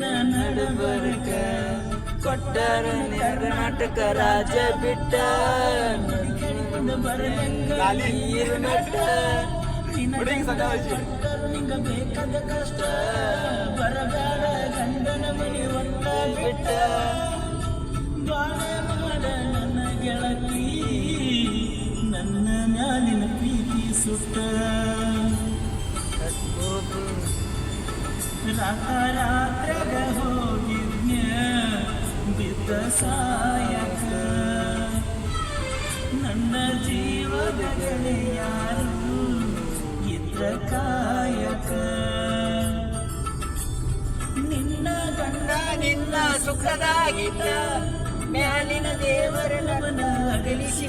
ನಡಬರ್ಕ ಕೊಟ್ಟಾರ ಕರ್ನಾಟಕ ರಾಜ ಬಿಟ್ಟ. ನಟ್ಟ ನಿಂಗ ಬೇಕಾದ ಕಷ್ಟ. ಬರಗಾಲ ಗಂಡನ ಮನೆ ಒಂದ ಬಿಟ್ಟ. ಬಾಳೆ ಮಾಡ ನನ್ನ ಗೆಳತಿ. ನನ್ನ ಮ್ಯಾಲಿನ ಪ್ರೀತಿ ಸುಟ್ಟ. ರಾತ್ರಾಗ ಹೋಗಿದ್ನ್ಯ ಬಿದ್ದ ಸಾಯಕ ನನ್ನ ಜೀವದ ಯಾರು ಇದ್ರ ಕಾಯಕ ನಿನ್ನ ಗಂಡ ನಿನ್ನ ಸುಖದಾಗಿದ್ದ ಮ್ಯಾಲಿನ ದೇವರ ನಮನ ಅಗಲಿಸಿ